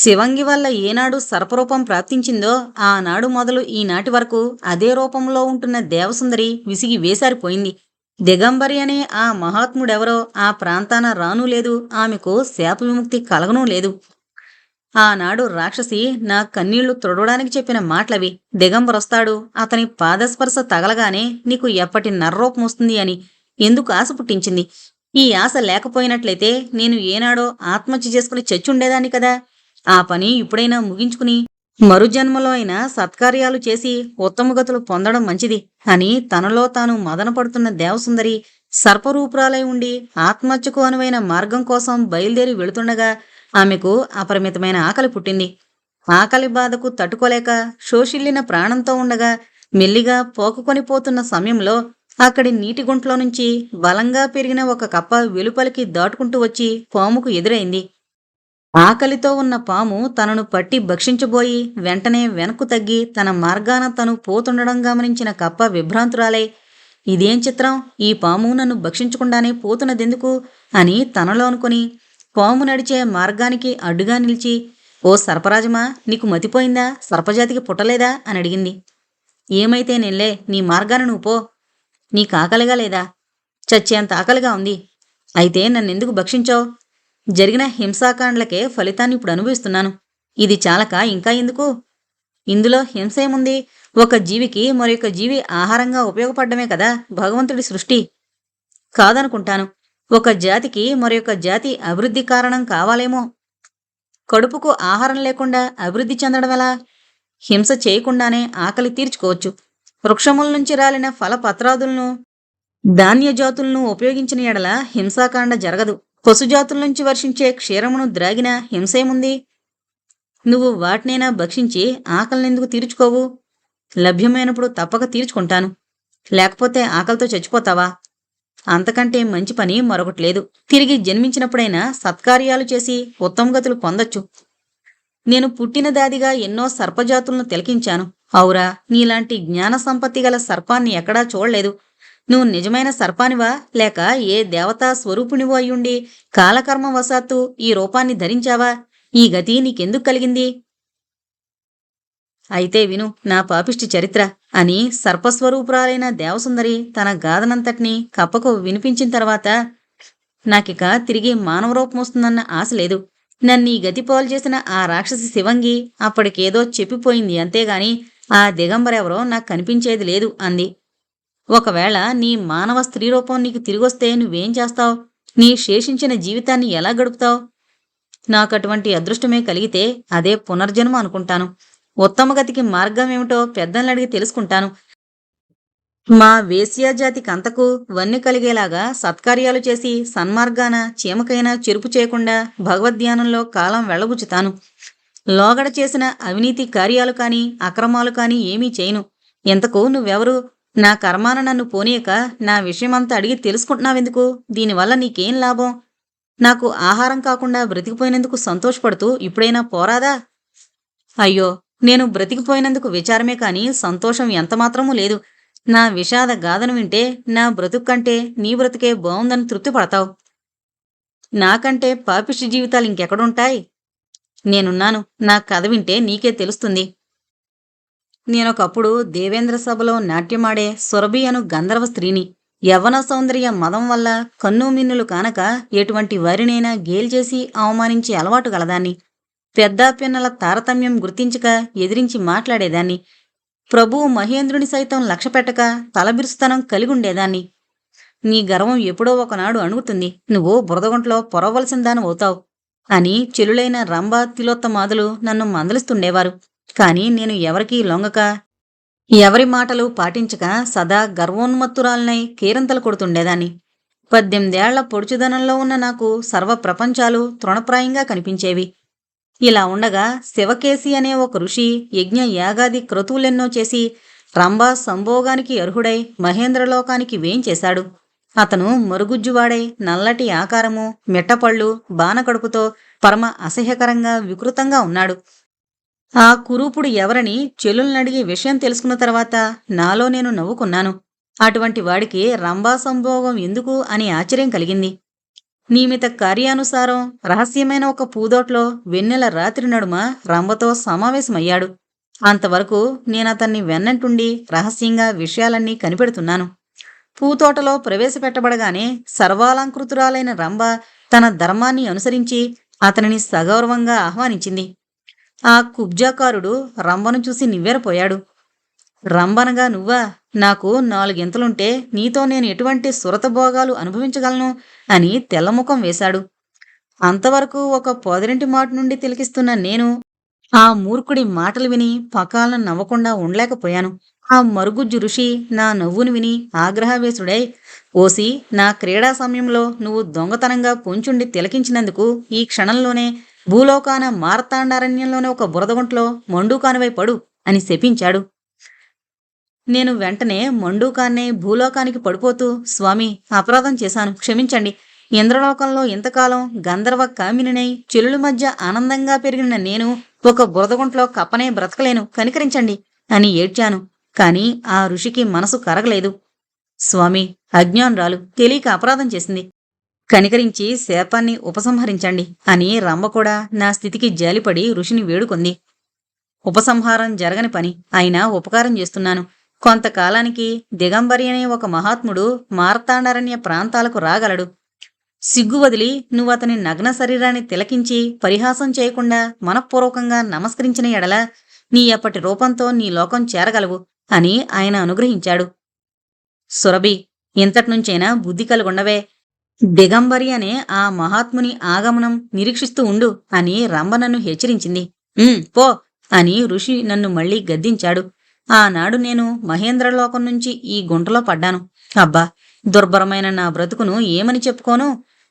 శివంగి వల్ల ఏనాడు సర్పరూపం ప్రాప్తించిందో ఆనాడు మొదలు ఈనాటి వరకు అదే రూపంలో ఉంటున్న దేవసుందరి విసిగి వేసారిపోయింది. దిగంబరి అనే ఆ మహాత్ముడెవరో ఆ ప్రాంతాన రానూ లేదు ఆమెకు శాప విముక్తి కలగనూ లేదు. ఆనాడు రాక్షసి నా కన్నీళ్ళు తుడవడానికి చెప్పిన మాటలవి. దిగంబరొస్తాడు అతని పాదస్పర్శ తగలగానే నీకు ఎప్పటి నర్రూపం వస్తుంది అని ఎందుకు ఆశ పుట్టించింది? ఈ ఆశ లేకపోయినట్లయితే నేను ఏనాడో ఆత్మహత్య చేసుకుని చచ్చుండేదాన్ని కదా? ఆ పని ఇప్పుడైనా ముగించుకుని మరుజన్మలో అయినా సత్కార్యాలు చేసి ఉత్తమగతులు పొందడం మంచిది అని తనలో తాను మదనపడుతున్న దేవసుందరి సర్పరూపురాలై ఉండి ఆత్మహత్యకు అనువైన మార్గం కోసం బయలుదేరి వెళుతుండగా ఆమెకు అపరిమితమైన ఆకలి పుట్టింది. ఆకలి బాధకు తట్టుకోలేక శోషిల్లిన ప్రాణంతో ఉండగా మెల్లిగా పోకుకొని పోతున్న సమయంలో అక్కడి నీటి గుంట్లో నుంచి బలంగా పెరిగిన ఒక కప్ప వెలుపలికి దాటుకుంటూ వచ్చి పాముకు ఎదురైంది. ఆకలితో ఉన్న పాము తనను పట్టి భక్షించబోయి వెంటనే వెనక్కు తగ్గి తన మార్గాన తను పోతుండడం గమనించిన కప్ప విభ్రాంతురాలై ఇదేం చిత్రం? ఈ పాము నన్ను భక్షించకుండానే పోతున్నదెందుకు? అని తనలో అనుకుని పాము నడిచే మార్గానికి అడ్డుగా నిలిచి ఓ సర్పరాజమా నీకు మతిపోయిందా? సర్పజాతికి పుట్టలేదా? అని అడిగింది. ఏమైతే నెల్లే నీ మార్గాన నువ్వు పో. నీకు ఆకలిగా లేదా? చచ్చేంత ఆకలిగా ఉంది. అయితే నన్నెందుకు భక్షించావు? జరిగిన హింసాకాండలకే ఫలితాన్ని ఇప్పుడు అనుభవిస్తున్నాను ఇది చాలక ఇంకా ఎందుకు? ఇందులో హింస ఏముంది? ఒక జీవికి మరొక జీవి ఆహారంగా ఉపయోగపడమే కదా భగవంతుడి సృష్టి. కాదనుకుంటాను. ఒక జాతికి మరొక జాతి అభివృద్ధి కారణం కావాలేమో. కడుపుకు ఆహారం లేకుండా అభివృద్ధి చెందడం ఎలా? హింస చేయకుండానే ఆకలి తీర్చుకోవచ్చు. వృక్షముల నుంచి రాలిన ఫల పత్రాదులను ధాన్య జాతులను ఉపయోగించిన ఎడల హింసాకాండ జరగదు. పశుజాతుల నుంచి వర్షించే క్షీరమును ద్రాగిన హింసేముంది? నువ్వు వాటినైనా భక్షించి ఆకలినెందుకు తీర్చుకోవు? లభ్యమైనప్పుడు తప్పక తీర్చుకుంటాను. లేకపోతే ఆకలితో చచ్చిపోతావా? అంతకంటే మంచి పని మరొకటి లేదు. తిరిగి జన్మించినప్పుడైనా సత్కార్యాలు చేసి ఉత్తమగతులు పొందొచ్చు. నేను పుట్టిన దాదిగా ఎన్నో సర్పజాతులను తిలకించాను. అవురా నీలాంటి జ్ఞాన సంపత్తి గల సర్పాన్ని ఎక్కడా చూడలేదు. నువ్వు నిజమైన సర్పానివా? లేక ఏ దేవతా స్వరూపునివో అయ్యుండి కాలకర్మ వశాత్తు ఈ రూపాన్ని ధరించావా? ఈ గతి నీకెందుకు కలిగింది? అయితే విను నా పాపిష్టి చరిత్ర. అని సర్పస్వరూపురాలైన దేవసుందరి తన గాథనంతటినీ కప్పకు వినిపించిన తర్వాత నాకిక తిరిగి మానవ రూపం వస్తుందన్న ఆశ లేదు. నన్ను ఈ గతి పాలు చేసిన ఆ రాక్షసి శివంగి అప్పటికేదో చెప్పిపోయింది అంతేగాని ఆ దిగంబరెవరో నాకు కనిపించేది లేదు అంది. ఒకవేళ నీ మానవ స్త్రీ రూపం నీకు తిరిగొస్తే నువ్వేం చేస్తావు? నీ శేషించిన జీవితాన్ని ఎలా గడుపుతావు? నాకు అటువంటి అదృష్టమే కలిగితే అదే పునర్జన్మ అనుకుంటాను. ఉత్తమ గతికి మార్గం ఏమిటో పెద్దల్ని అడిగి తెలుసుకుంటాను. మా వేశ్యాజాతికి అంతకు వన్నె కలిగేలాగా సత్కార్యాలు చేసి సన్మార్గాన చీమకైనా చెరుపు చేయకుండా భగవద్ధ్యానంలో కాలం వెళ్ళబుచ్చుతాను లోగడ చేసిన అవినీతి కార్యాలు కాని అక్రమాలు కాని ఏమీ చేయను. ఇంతకు నువ్వెవరు? నా కర్మాన నన్ను పోనీయక నా విషయమంతా అడిగి తెలుసుకుంటున్నావెందుకు? దీనివల్ల నీకేం లాభం? నాకు ఆహారం కాకుండా బ్రతికిపోయినందుకు సంతోషపడుతూ ఇప్పుడైనా పోరాదా? అయ్యో నేను బ్రతికిపోయినందుకు విచారమే కాని సంతోషం ఎంతమాత్రమూ లేదు. నా విషాద గాథను వింటే నా బ్రతుకు కంటే నీ బ్రతుకే బావుందని తృప్తి పడతావు నాకంటే పాపిష్టి జీవితాలు ఇంకెక్కడుంటాయి? నేనున్నాను నా కథ వింటే నీకే తెలుస్తుంది. నేనొకప్పుడు దేవేంద్ర సభలో నాట్యమాడే సురభి అను గంధర్వ స్త్రీని. యవ్వన సౌందర్య మదం వల్ల కన్ను మిన్నులు కానక ఎటువంటి వారినైనా గేల్చేసి అవమానించే అలవాటు గలదాన్ని. పెద్ద పిన్నల తారతమ్యం గుర్తించక ఎదిరించి మాట్లాడేదాన్ని. ప్రభువు మహేంద్రుని సైతం లక్ష్యపెట్టక తలబిరుస్తనం కలిగుండేదాన్ని. నీ గర్వం ఎప్పుడో ఒకనాడు అణుగుతుంది. నువ్వు బురదగుంట్లో పొరవలసిన దానవుతావు అని చెలులైన రంభ తిలోత్తమాదులు నన్ను మందలిస్తుండేవారు. కాని నేను ఎవరికీ లొంగక. ఎవరి మాటలు పాటించక సదా గర్వోన్మత్తురాలనై కేరింతలు కొడుతుండేదాన్ని. పద్దెనిమిదేళ్ళ పొడుచుదనంలో ఉన్న నాకు సర్వ ప్రపంచాలు తృణప్రాయంగా కనిపించేవి. ఇలా ఉండగా శివకేశి అనే ఒక ఋషి యజ్ఞ యాగాది క్రతువులెన్నో చేసి రంభా సంభోగానికి అర్హుడై మహేంద్రలోకానికి వేంచేశాడు అతను మరుగుజ్జువాడై నల్లటి ఆకారము మిట్టపళ్ళు బానకడుపుతో పరమ అసహ్యకరంగా వికృతంగా ఉన్నాడు. ఆ కురూపుడు ఎవరని చెల్లులనడిగి విషయం తెలుసుకున్న తర్వాత నాలో నేను నవ్వుకున్నాను. అటువంటి వాడికి రంభాసంభోగం ఎందుకు అని ఆశ్చర్యం కలిగింది. నియమిత కార్యానుసారం రహస్యమైన ఒక పూదోట్లో వెన్నెల రాత్రి నడుమ రంభతో సమావేశమయ్యాడు. అంతవరకు నేనతన్ని వెన్నంటుండి రహస్యంగా విషయాలన్నీ కనిపెడుతున్నాను. పూతోటలో ప్రవేశపెట్టబడగానే సర్వాలంకృతురాలైన రంభ తన ధర్మాన్ని అనుసరించి అతనిని సగౌరవంగా ఆహ్వానించింది. ఆ కుబ్జాకారుడు రంభను చూసి నివ్వెరపోయాడు. రంభనగా నువ్వా? నాకు నాలుగింతలుంటే నీతో నేను ఎటువంటి సురతభోగాలు అనుభవించగలను? అని తెల్లముఖం వేశాడు. అంతవరకు ఒక పొదరింటి మాట నుండి తిలకిస్తున్న నేను ఆ మూర్ఖుడి మాటలు విని పకాలను నవ్వకుండా ఉండలేకపోయాను. ఆ మరుగుజ్జు ఋషి నా నవ్వును విని ఆగ్రహవేశుడై ఓసి నా క్రీడా సమయంలో నువ్వు దొంగతనంగా పొంచుండి తిలకించినందుకు ఈ క్షణంలోనే భూలోకాన మార్తాండారణ్యంలోనే ఒక బురదగుంట్లో మండూకానివై పడు అని శపించాడు. నేను వెంటనే మండూకాన్నే భూలోకానికి పడిపోతూ స్వామి అపరాధం చేశాను. క్షమించండి. ఇంద్రలోకంలో ఇంతకాలం గంధర్వ కామినినై చెలుల మధ్య ఆనందంగా పెరిగిన నేను ఒక బురదగుంట్లో కప్పనే బ్రతకలేను. కనికరించండి అని ఏడ్చాను. కాని ఆ ఋషికి మనసు కరగలేదు. స్వామి అజ్ఞానురాలు తెలియక అపరాధం చేసింది. కనికరించి శాపాన్ని ఉపసంహరించండి అని రంభ కూడా నా స్థితికి జాలిపడి ఋషిని వేడుకుంది. ఉపసంహారం జరగని పని. అయినా ఉపకారం చేస్తున్నాను. కొంతకాలానికి దిగంబరి అనే ఒక మహాత్ముడు మార్తాండరణ్య ప్రాంతాలకు రాగలడు. సిగ్గు వదిలి నువ్వు అతని నగ్న శరీరాన్ని తిలకించి పరిహాసం చేయకుండా మనఃపూర్వకంగా నమస్కరించిన ఎడల నీ అప్పటి రూపంతో నీ లోకం చేరగలవు అని ఆయన అనుగ్రహించాడు. సురభి ఇంతటినుంచైనా బుద్ధి కలుగుండవే. దిగంబరి అనే ఆ మహాత్ముని ఆగమనం నిరీక్షిస్తూ ఉండు అని రంభ నన్ను హెచ్చరించింది. పో అని ఋషి నన్ను మళ్ళీ గద్దించాడు. ఆనాడు నేను మహేంద్రలోకం నుంచి ఈ గుంటలో పడ్డాను. అబ్బా దుర్భరమైన నా బ్రతుకును ఏమని చెప్పుకోను?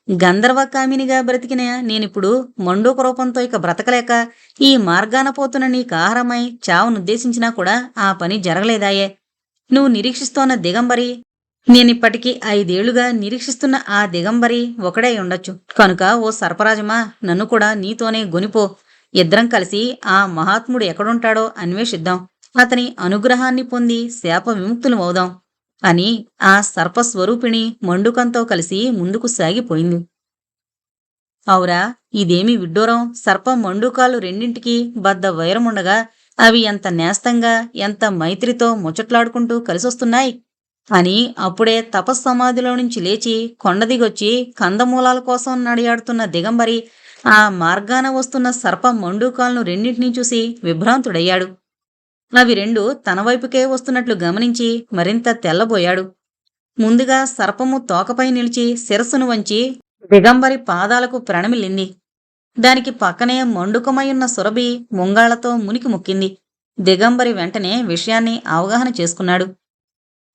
గంధర్వకామినిగా బ్రతికిన నేనిప్పుడు మండూక రూపంతో ఇక బ్రతకలేక ఈ మార్గాన పోతున్న నీకు ఆహారమై చావునుద్దేశించినా కూడా ఆ పని జరగలేదాయే. నువ్వు నిరీక్షిస్తోన్న దిగంబరి నేనిప్పటికీ ఐదేళ్ళుగా నిరీక్షిస్తున్న ఆ దిగంబరి ఒకడే ఉండొచ్చు. కనుక ఓ సర్పరాజమా నన్ను కూడా నీతోనే గొనిపో. ఇద్దరం కలిసి ఆ మహాత్ముడు ఎక్కడుంటాడో అన్వేషిద్దాం. అతని అనుగ్రహాన్ని పొంది శాప విముక్తులు అవుదాం అని ఆ సర్పస్వరూపిణి మండుకంతో కలిసి ముందుకు సాగిపోయింది. అవురా ఇదేమి విడ్డూరం? సర్ప మండుకాలు రెండింటికి బద్ద వైరముండగా అవి ఎంత నేస్తంగా ఎంత మైత్రితో ముచ్చట్లాడుకుంటూ కలిసొస్తున్నాయి. అని అప్పుడే తపస్సమాధిలో నుంచి లేచి కొండ దిగొచ్చి కందమూలాల కోసం నడియాడుతున్న దిగంబరి ఆ మార్గాన వస్తున్న సర్ప మండూకాలను రెండింటినీ చూసి విభ్రాంతుడయ్యాడు. అవి రెండు తన వైపుకే వస్తున్నట్లు గమనించి మరింత తెల్లబోయాడు. ముందుగా సర్పము తోకపై నిలిచి శిరస్సును వంచి దిగంబరి పాదాలకు ప్రణమిల్లింది. దానికి పక్కనే మండుకమయున్న సురభి ముంగాళ్ళతో మునికి ముక్కింది. దిగంబరి వెంటనే విషయాన్ని అవగాహన చేసుకున్నాడు.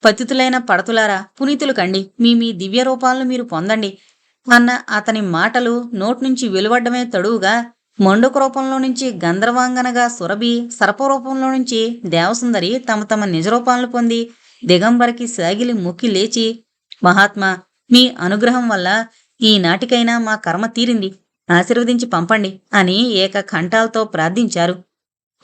పతితులైన పడతులారా పునీతులు కండి. మీ మీ దివ్య రూపాలను మీరు పొందండి. అన్న అతని మాటలు నోట్నుంచి వెలువడ్డమే తడువుగా మండుక రూపంలో నుంచి గంధర్వాంగనగా సురభి సర్పరూపంలో నుంచి దేవసుందరి తమ తమ నిజరూపాలను పొంది దిగంబరికి సాగిలి ముక్కి లేచి మహాత్మా మీ అనుగ్రహం వల్ల ఈనాటికైనా మా కర్మ తీరింది. ఆశీర్వదించి పంపండి అని ఏక కంఠాలతో ప్రార్థించారు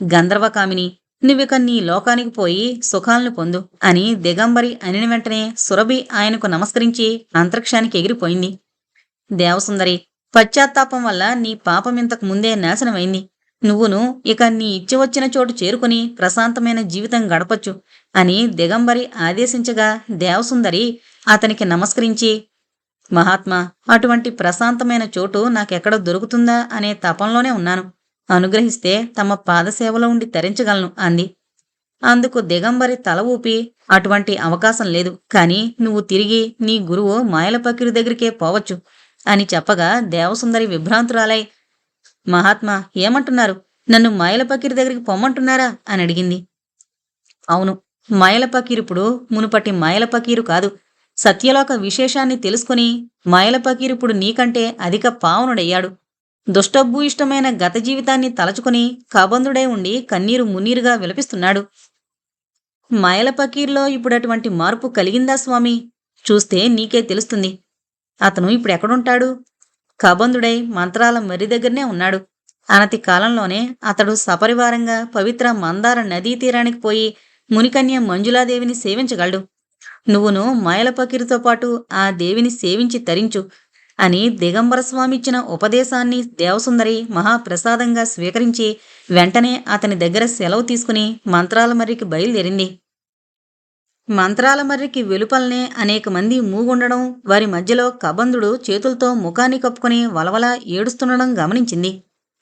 గంధర్వకామిని. నువ్విక నీ లోకానికి పోయి సుఖాలను పొందు అని దిగంబరి అనిన వెంటనే సురభి ఆయనకు నమస్కరించి అంతరిక్షానికి ఎగిరిపోయింది. దేవసుందరి పశ్చాత్తాపం వల్ల నీ పాపం ఇంతకు ముందే నాశనమైంది. నువ్వును ఇక నీ ఇచ్చి వచ్చిన చోటు చేరుకుని ప్రశాంతమైన జీవితం గడపచ్చు అని దిగంబరి ఆదేశించగా దేవసుందరి అతనికి నమస్కరించి మహాత్మా అటువంటి ప్రశాంతమైన చోటు నాకెక్కడ దొరుకుతుందా? అనే తపంలోనే ఉన్నాను. అనుగ్రహిస్తే తమ పాదసేవలో ఉండి తరించగలను అంది. అందుకు దిగంబరి తల ఊపి అటువంటి అవకాశం లేదు కాని నువ్వు తిరిగి నీ గురువు మాయలపక్కిరి దగ్గరికే పోవచ్చు అని చెప్పగా దేవసుందరి విభ్రాంతురాలై మహాత్మా ఏమంటున్నారు? నన్ను మాయలపక్కిరి దగ్గరికి పొమ్మంటున్నారా? అని అడిగింది. అవును మాయలపకీరిప్పుడు మునుపటి మాయలపకీరు కాదు. సత్యలోక విశేషాన్ని తెలుసుకుని మాయలపకీరిప్పుడు నీకంటే అధిక పావనుడయ్యాడు. దుష్టభూయిష్టమైన గత జీవితాన్ని తలచుకుని కబంధుడై ఉండి కన్నీరు మున్నీరుగా విలపిస్తున్నాడు. మాయలపకీర్లో ఇప్పుడు అటువంటి మార్పు కలిగిందా స్వామి? చూస్తే నీకే తెలుస్తుంది. అతను ఇప్పుడు ఎక్కడుంటాడు? కబంధుడై మంత్రాల మర్రి దగ్గరనే ఉన్నాడు. అనతి కాలంలోనే అతడు సపరివారంగా పవిత్ర మందార నదీ తీరానికి పోయి మునికన్య మంజులాదేవిని సేవించగలడు. నువ్వును మాయలపకిరితో పాటు ఆ దేవిని సేవించి తరించు. అని దిగంబర స్వామి ఇచ్చిన ఉపదేశాన్ని దేవసుందరి మహాప్రసాదంగా స్వీకరించి వెంటనే అతని దగ్గర సెలవు తీసుకుని మంత్రాల మర్రికి బయలుదేరింది. మంత్రాల మర్రికి వెలుపలనే అనేక మంది మూగుండడం వారి మధ్యలో కబంధుడు చేతులతో ముఖాన్ని కప్పుకొని వలవల ఏడుస్తుండడం గమనించింది.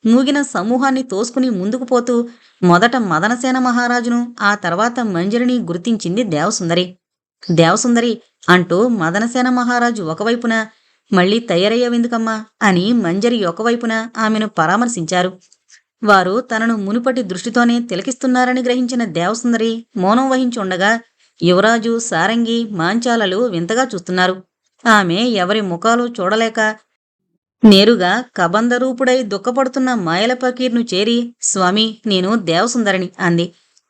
మూగిన సమూహాన్ని తోసుకుని ముందుకు పోతూ మొదట మదనసేన మహారాజును ఆ తర్వాత మంజరిని గుర్తించింది దేవసుందరి. దేవసుందరి అంటూ మదనసేన మహారాజు ఒకవైపున మళ్ళీ తయారయ్యావెందుకమ్మా? అని మంజరి ఒకవైపున ఆమెను పరామర్శించారు. వారు తనను మునుపటి దృష్టితోనే తిలకిస్తున్నారని గ్రహించిన దేవసుందరి మౌనం వహించి ఉండగా యువరాజు సారంగి మాంచాలలు వింతగా చూస్తున్నారు. ఆమె ఎవరి ముఖాలు చూడలేక నేరుగా కబంధరూపుడై దుఃఖపడుతున్న మాయల పకీర్ను చేరి స్వామి నేను దేవసుందరిని అంది.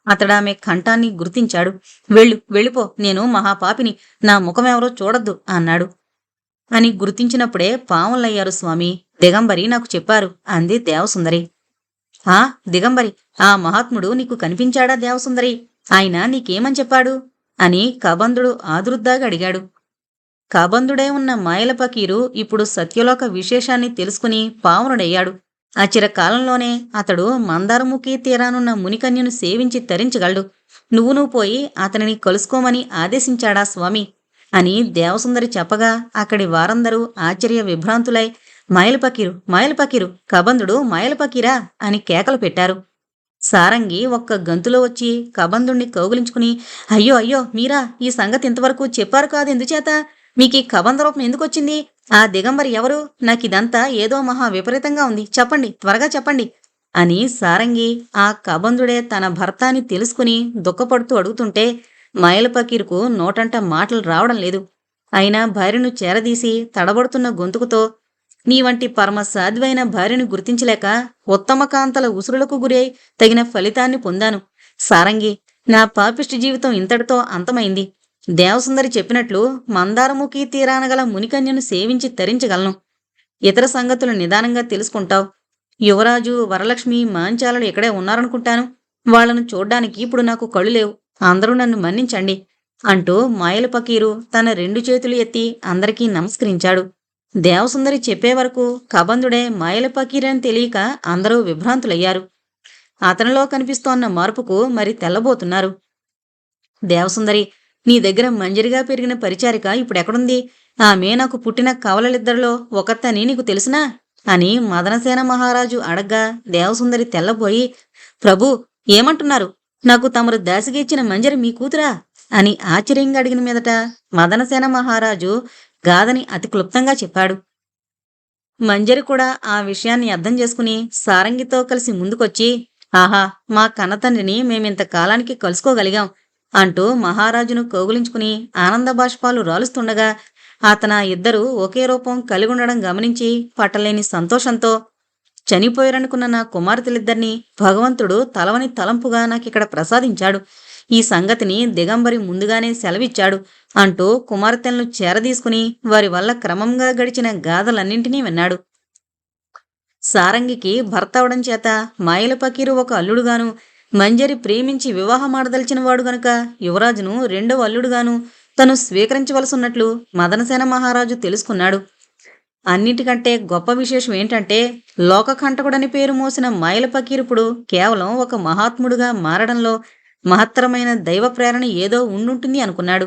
అతడామె కంఠాన్ని గుర్తించాడు. వెళ్ళు వెళ్ళిపో నేను మహాపాపిని నా ముఖమెవరో చూడద్దు అన్నాడు. అని గుర్తించినప్పుడే పావులయ్యారు స్వామి. దిగంబరి నాకు చెప్పారు అంది దేవసుందరి. ఆ దిగంబరి ఆ మహాత్ముడు నీకు కనిపించాడా దేవసుందరి? ఆయన నీకేమని చెప్పాడు? అని కబంధుడు ఆదురుద్దాగా అడిగాడు. కబంధుడై ఉన్న మాయల పకీరు ఇప్పుడు సత్యలోక విశేషాన్ని తెలుసుకుని పావనుడయ్యాడు అచిర కాలంలోనే అతడు మందారముఖి తీరానున్న మునికన్యను సేవించి తరించగలడు. నువ్వు నువ్వు పోయి అతనిని కలుసుకోమని ఆదేశించాడా స్వామి? అని దేవసుందరి చెప్పగా అక్కడి వారందరూ ఆశ్చర్య విభ్రాంతులై మాయలపకీరు మాయలపకీరు కబంధుడు మాయలపకీరా అని కేకలు పెట్టారు. సారంగి ఒక్క గంతులో వచ్చి కబంధుణ్ణి కౌగిలించుకుని అయ్యో అయ్యో మీరా ఈ సంగతి ఇంతవరకు చెప్పారు కాదు ఎందుచేత? మీకు ఈ కబంధరూపం ఎందుకొచ్చింది? ఆ దిగంబరి ఎవరు? నాకిదంతా ఏదో మహా విపరీతంగా ఉంది. చెప్పండి త్వరగా చెప్పండి. అని సారంగి ఆ కబంధుడే తన భర్త అని తెలుసుకుని దుఃఖపడుతూ అడుగుతుంటే మైలపకీరుకు నోటంట మాటలు రావడం లేదు. అయినా భార్యను చేరదీసి తడబడుతున్న గొంతుకుతో నీ వంటి పరమ సాధ్వైన భార్యను గుర్తించలేక ఉత్తమకాంతల ఉసురులకు గురై తగిన ఫలితాన్ని పొందాను. సారంగి నా పాపిష్టి జీవితం ఇంతటితో అంతమైంది. దేవసుందరి చెప్పినట్లు మందారముఖి తీరానగల మునికన్యను సేవించి తరించగలను. ఇతర సంగతులు నిదానంగా తెలుసుకుంటావు. యువరాజు వరలక్ష్మి మాంచాలలు ఇక్కడే ఉన్నారనుకుంటాను. వాళ్ళను చూడ్డానికి ఇప్పుడు నాకు కళ్ళు లేవు. అందరూ నన్ను మన్నించండి అంటూ మాయల పకీరు తన రెండు చేతులు ఎత్తి అందరికీ నమస్కరించాడు. దేవసుందరి చెప్పే వరకు కబంధుడే మాయల పకీరని తెలియక అందరూ విభ్రాంతులయ్యారు. అతనిలో కనిపిస్తోన్న మార్పుకు మరి తెల్లబోతున్నారు. దేవసుందరి నీ దగ్గర మంజరిగా పెరిగిన పరిచారిక ఇప్పుడెక్కడుంది? ఆమె నాకు పుట్టిన కవలలిద్దరిలో ఒకత్తని నీకు తెలుసునా? అని మదనసేన మహారాజు అడగ్గా దేవసుందరి తెల్లబోయి ప్రభు ఏమంటున్నారు? నాకు తమరు దాసిగిచ్చిన మంజరి మీ కూతురా? అని ఆశ్చర్యంగా అడిగిన మీదట మదనసేన మహారాజు గాథని అతి క్లుప్తంగా చెప్పాడు. మంజరి కూడా ఆ విషయాన్ని అర్థం చేసుకుని సారంగితో కలిసి ముందుకొచ్చి ఆహా మా కన్నతండ్రిని మేమింత కాలానికి కలుసుకోగలిగాం అంటూ మహారాజును కౌగులించుకుని ఆనంద బాష్పాలు రాలుస్తుండగా అతన ఇద్దరు ఒకే రూపం కలిగుండడం గమనించి పట్టలేని సంతోషంతో చనిపోయారనుకున్న నా కుమార్తెలిద్దరినీ భగవంతుడు తలవని తలంపుగా నాకిక్కడ ప్రసాదించాడు. ఈ సంగతిని దిగంబరి ముందుగానే సెలవిచ్చాడు అంటూ కుమార్తెలను చేరదీసుకుని వారి వల్ల క్రమంగా గడిచిన గాథలన్నింటినీ విన్నాడు. సారంగికి భర్త అవడం చేత మాయల పకీరు ఒక అల్లుడుగాను మంజరి ప్రేమించి వివాహమాడదలిచిన వాడు గనుక యువరాజును రెండవ అల్లుడుగాను తను స్వీకరించవలసి ఉన్నట్లు మదనసేన మహారాజు తెలుసుకున్నాడు. అన్నిటికంటే గొప్ప విశేషం ఏంటంటే లోకకంటకుడని పేరు మోసిన మాయల పకీరుపుడు కేవలం ఒక మహాత్ముడుగా మారడంలో మహత్తరమైన దైవ ప్రేరణ ఏదో ఉండుంటుంది అనుకున్నాడు.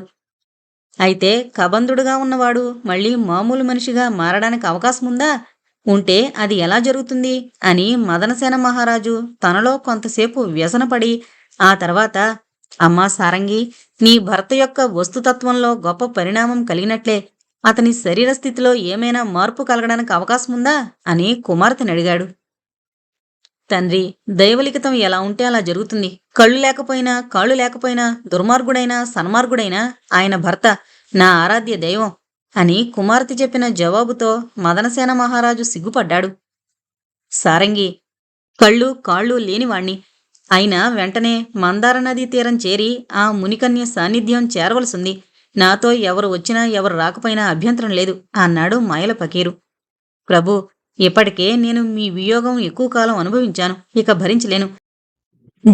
అయితే కబంధుడుగా ఉన్నవాడు మళ్ళీ మామూలు మనిషిగా మారడానికి అవకాశం ఉందా? ఉంటే అది ఎలా జరుగుతుంది? అని మదనసేన మహారాజు తనలో కొంతసేపు వ్యసనపడి ఆ తర్వాత అమ్మా సారంగి నీ భర్త యొక్క వస్తుతత్వంలో గొప్ప పరిణామం కలిగినట్లే. అతని శరీర స్థితిలో ఏమైనా మార్పు కలగడానికి అవకాశం ఉందా అని కుమార్తెని అడిగాడు. తండ్రి దైవలిఖితం ఎలా ఉంటే అలా జరుగుతుంది. కళ్ళు లేకపోయినా కాళ్ళు లేకపోయినా దుర్మార్గుడైనా సన్మార్గుడైనా ఆయన భర్త నా ఆరాధ్య దైవం అని కుమార్తె చెప్పిన జవాబుతో మదనసేన మహారాజు సిగ్గుపడ్డాడు. సారంగి కళ్ళు కాళ్ళు లేనివాణ్ణి. అయినా వెంటనే మందార నదీ తీరం చేరి ఆ మునికన్య సాన్నిధ్యం చేరవలసింది. నాతో ఎవరు వచ్చినా ఎవరు రాకపోయినా అభ్యంతరం లేదు అన్నాడు మాయల పకీరు ప్రభు ఇప్పటికే నేను మీ వియోగం ఎక్కువ కాలం అనుభవించాను ఇక భరించలేను.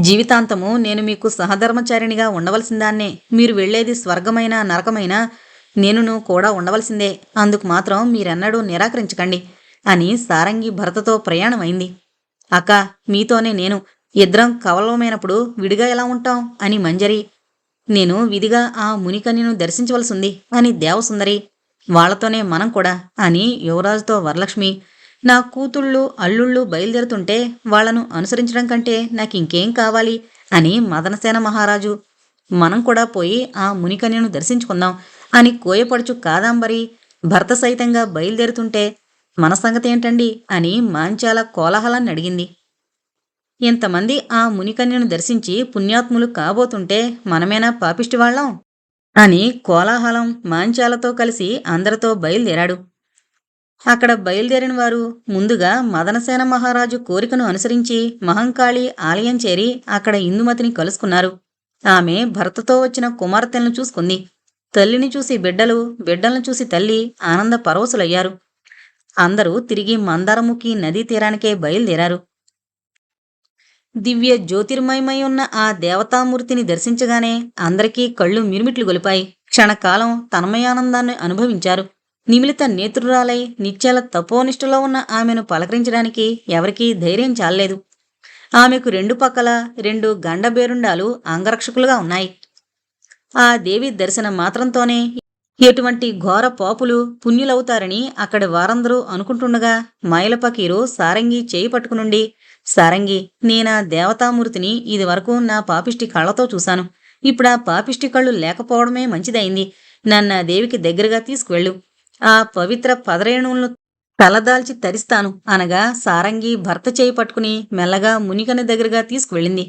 జీవితాంతము నేను మీకు సహధర్మచారిణిగా ఉండవలసిందాన్నే. మీరు వెళ్ళేది స్వర్గమైనా నరకమైనా నేనును కూడా ఉండవలసిందే. అందుకు మాత్రం మీరెన్నడూ నిరాకరించకండి అని సారంగి భర్తతో ప్రయాణమైంది. అక్క మీతోనే నేను. ఇద్దరం కవలమైనప్పుడు విడిగా ఎలా ఉంటాం? అని మంజరి నేను విధిగా ఆ మునికన్యను దర్శించవలసింది అని దేవసుందరి వాళ్ళతోనే మనం కూడా అని యువరాజుతో వరలక్ష్మి నా కూతుళ్ళు అల్లుళ్ళు బయలుదేరుతుంటే వాళ్ళను అనుసరించడం కంటే నాకింకేం కావాలి అని మదనసేన మహారాజు మనం కూడా పోయి ఆ మునికన్యను దర్శించుకుందాం అని కోయపడుచు కాదాంబరి భర్త సైతంగా బయలుదేరుతుంటే మన సంగతి ఏంటండి అని మాంచాల కోలాహలాన్ని అడిగింది ఇంతమంది ఆ మునికన్యను దర్శించి పుణ్యాత్ములు కాబోతుంటే మనమేనా పాపిష్టివాళ్ళం అని కోలాహలం మాంచాలతో కలిసి అందరితో బయలుదేరాడు. అక్కడ బయలుదేరిన వారు ముందుగా మదనసేన మహారాజు కోరికను అనుసరించి మహంకాళి ఆలయం చేరి అక్కడ ఇందుమతిని కలుసుకున్నారు. ఆమె భర్తతో వచ్చిన కుమార్తెలను చూసుకుంది. తల్లిని చూసి బిడ్డలు బిడ్డలను చూసి తల్లి ఆనంద పరవశులయ్యారు. అందరూ తిరిగి మందారముఖి నదీ తీరానికే బయలుదేరారు. దివ్య జ్యోతిర్మయమై ఉన్న ఆ దేవతామూర్తిని దర్శించగానే అందరికీ కళ్ళు మిరుమిట్లు గొలిపాయి. క్షణకాలం తన్మయానందాన్ని అనుభవించారు. నిమిలిత నేత్రురాలై నిత్యాల తపోనిష్టలో ఉన్న ఆమెను పలకరించడానికి ఎవరికీ ధైర్యం చాలలేదు. ఆమెకు రెండు పక్కల రెండు గండబేరుండాలు అంగరక్షకులుగా ఉన్నాయి. ఆ దేవి దర్శనం మాత్రంతోనే ఎటువంటి ఘోర పాపులు పుణ్యులవుతారని అక్కడి వారందరూ అనుకుంటుండగా మైలపకీరు సారంగి చేయి పట్టుకునుండి సారంగి నేనా దేవతామూర్తిని ఇదివరకు నా పాపిష్టి కళ్ళతో చూశాను. ఇప్పుడు ఆ పాపిష్టి కళ్ళు లేకపోవడమే మంచిదైంది నన్ను దేవికి దగ్గరగా తీసుకువెళ్ళు. ఆ పవిత్ర పదరేణువులను తలదాల్చి తరిస్తాను అనగా సారంగి భర్త చేయి పట్టుకుని మెల్లగా మునికని దగ్గరగా తీసుకువెళ్ళింది.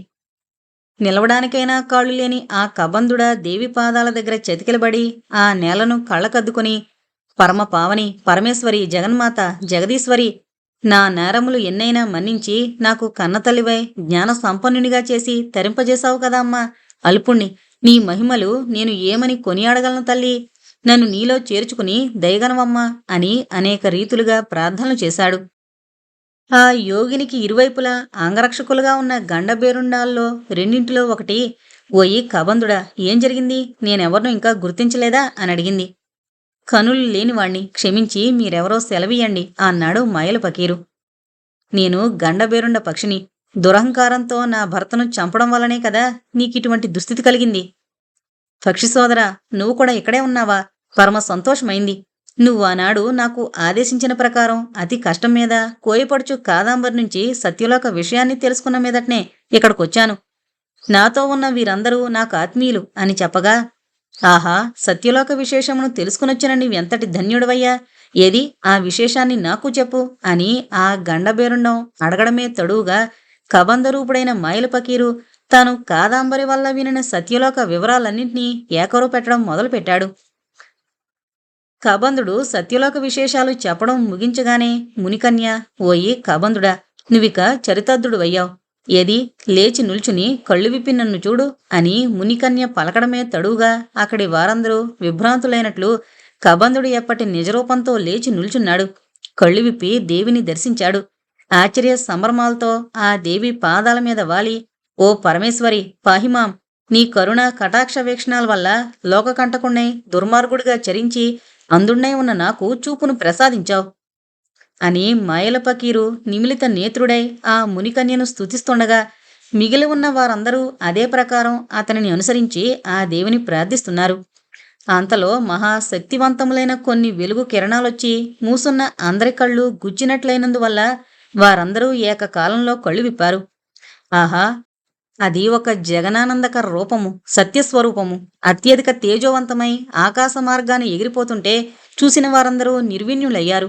నిలవడానికైనా కాళ్ళు లేని ఆ కబందుడ దేవి పాదాల దగ్గర చతికిలబడి ఆ నేలను కళ్ళకద్దుకుని పరమ పావని పరమేశ్వరి జగన్మాత జగదీశ్వరి నా నేరములు ఎన్నైనా మన్నించి నాకు కన్నతల్లివై జ్ఞాన సంపన్నునిగా చేసి తరింపజేశావు కదా అమ్మా. అల్పుణ్ణి నీ మహిమలు నేను ఏమని కొనియాడగలను తల్లి? నన్ను నీలో చేర్చుకుని దయగనవమ్మా అని అనేక రీతులుగా ప్రార్థనలు చేశాడు. ఆ యోగినికి ఇరువైపులా అంగరక్షకులుగా ఉన్న గండబేరుండాల్లో రెండింటిలో ఒకటి ఓయి కబందుడా ఏం జరిగింది? నేనెవరినో ఇంకా గుర్తించలేదా? అని అడిగింది. కనులు లేనివాణ్ణి క్షమించి మీరెవరో సెలవియండి అన్నాడు మాయలు పకీరు నేను గండబేరుండ పక్షిని దురహంకారంతో నా భర్తను చంపడం వల్లనే కదా నీకిటువంటి దుస్థితి కలిగింది. పక్షి సోదరా నువ్వు కూడా ఇక్కడే ఉన్నావా? పరమ సంతోషమైంది. నువ్వు ఆనాడు నాకు ఆదేశించిన ప్రకారం అతి కష్టం మీద కోయపడుచు కాదాంబర్ నుంచి సత్యలోక విషయాన్ని తెలుసుకున్న మీదటనే ఇక్కడికొచ్చాను. నాతో ఉన్న వీరందరూ నాకు ఆత్మీయులు అని చెప్పగా ఆహా సత్యలోక విశేషమును తెలుసుకునొచ్చిన నీవెంతటి ధన్యుడవయ్యా? ఏది? ఆ విశేషాన్ని నాకు చెప్పు అని ఆ గండబేరుండం అడగడమే తడువుగా కబంధరూపుడైన మాయలు పకీరు తాను కాదాంబరి వల్ల వినిన సత్యలోక వివరాలన్నింటినీ ఏకరు పెట్టడం మొదలుపెట్టాడు. కబంధుడు సత్యలోక విశేషాలు చెప్పడం ముగించగానే మునికన్య ఓయి కబంధుడా నువ్విక చరితద్దుడు అయ్యావు ఏది? లేచి నిల్చుని కళ్ళు విప్పి నన్ను చూడు అని మునికన్య పలకడమే తడువుగా అక్కడి వారందరూ విభ్రాంతులైనట్లు కబంధుడు ఎప్పటి నిజరూపంతో లేచి నిల్చున్నాడు. కళ్ళు విప్పి దేవిని దర్శించాడు. ఆశ్చర్య సంభ్రమాలతో ఆ దేవి పాదాల మీద వాలి. ఓ పరమేశ్వరి పాహిమాం నీ కరుణ కటాక్ష వీక్షణాల వల్ల లోకకంటకుణ్ణై దుర్మార్గుడిగా చరించి అందుణ్ణై ఉన్న నాకు చూపును ప్రసాదించావు. అని మాయల పకీరు నిమిలిత నేత్రుడై ఆ మునికన్యను స్తుతిస్తుండగా మిగిలి ఉన్న వారందరూ అదే ప్రకారం అతనిని అనుసరించి ఆ దేవిని ప్రార్థిస్తున్నారు. అంతలో మహాశక్తివంతములైన కొన్ని వెలుగు కిరణాలొచ్చి మూసున్న అందరి కళ్ళు గుచ్చినట్లయినందువల్ల వారందరూ ఏకకాలంలో కళ్ళు విప్పారు. ఆహా! అది ఒక జగనానందకర రూపము సత్యస్వరూపము అత్యధిక తేజోవంతమై ఆకాశ మార్గాన్ని ఎగిరిపోతుంటే చూసిన వారందరూ నిర్విణ్యులయ్యారు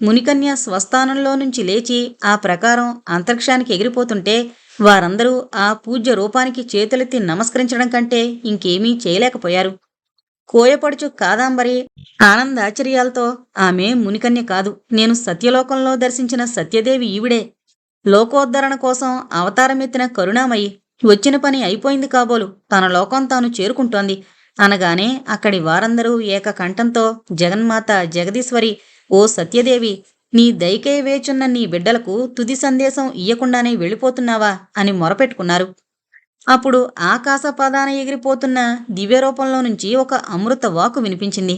మునికన్య స్వస్థానంలో నుంచి లేచి ఆ ప్రకారం అంతరిక్షానికి ఎగిరిపోతుంటే వారందరూ ఆ పూజ్య రూపానికి చేతులెత్తి నమస్కరించడం కంటే ఇంకేమీ చేయలేకపోయారు. కోయపడుచు కాదాంబరి ఆనందాచర్యాలతో ఆమె మునికన్య కాదు. నేను సత్యలోకంలో దర్శించిన సత్యదేవి ఈవిడే. లోకోద్ధరణ కోసం అవతారమెత్తిన కరుణామయి వచ్చిన పని అయిపోయింది కాబోలు. తన లోకం తాను చేరుకుంటోంది. అనగానే అక్కడి వారందరూ ఏకకంఠంతో జగన్మాత జగదీశ్వరి ఓ సత్యదేవి నీ దైకే వేచున్న నీ బిడ్డలకు తుది సందేశం ఇయ్యకుండానే వెళ్ళిపోతున్నావా? అని మొరపెట్టుకున్నారు. అప్పుడు ఆకాశపాదాన ఎగిరిపోతున్న దివ్యరూపంలో నుంచి ఒక అమృత వాకు వినిపించింది.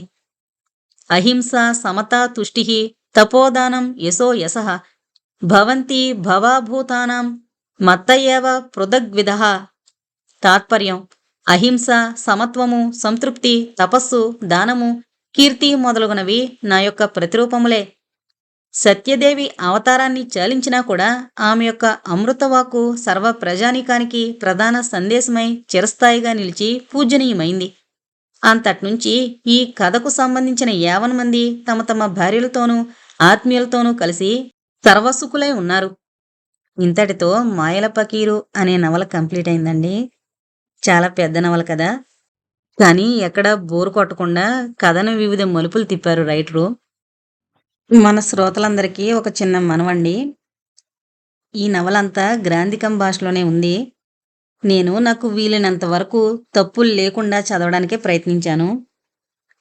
అహింస సమత తుష్టి తపోదానం యశో యశః భవంతి భవాభూతానం మత్త ఏవ పృథగ్విధ. తాత్పర్యం అహింస సమత్వము సంతృప్తి తపస్సు దానము కీర్తి మొదలగునవి నా యొక్క ప్రతిరూపములే. సత్యదేవి అవతారాన్ని చాలించినా కూడా ఆమె యొక్క అమృతవాకు సర్వ ప్రజానీకానికి ప్రధాన సందేశమై చిరస్థాయిగా నిలిచి పూజనీయమైంది. అంతట్నుంచి ఈ కథకు సంబంధించిన యావన్ మంది తమ తమ భార్యలతోనూ ఆత్మీయులతోనూ కలిసి సర్వసుకులై ఉన్నారు. ఇంతటితో మాయల పకీరు అనే నవల కంప్లీట్ అయిందండి చాలా పెద్ద నవల కదా. కానీ ఎక్కడ బోరు కొట్టకుండా కథను వివిధ మలుపులు తిప్పారు రైటరు. మన శ్రోతలందరికీ ఒక చిన్న మనవండి. ఈ నవలంతా గ్రాంధికం భాషలోనే ఉంది. నేను నాకు వీలైనంత వరకు తప్పులు లేకుండా చదవడానికే ప్రయత్నించాను.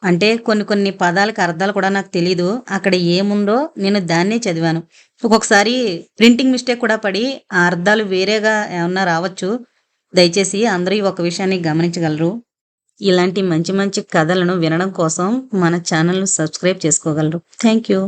అంటే కొన్ని కొన్ని పదాలకు అర్థాలు కూడా నాకు తెలీదు. అక్కడ ఏముందో నేను దాన్నే చదివాను. ఒక్కొక్కసారి ప్రింటింగ్ మిస్టేక్ కూడా పడి ఆ అర్థాలు వేరేగా ఏమన్నా రావచ్చు. దయచేసి అందరూ ఒక విషయాన్ని గమనించగలరు. ఇలాంటి మంచి మంచి కథలను వినడం కోసం మన ఛానల్ను సబ్స్క్రైబ్ చేసుకోగలరు. Thank you